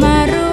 มารู้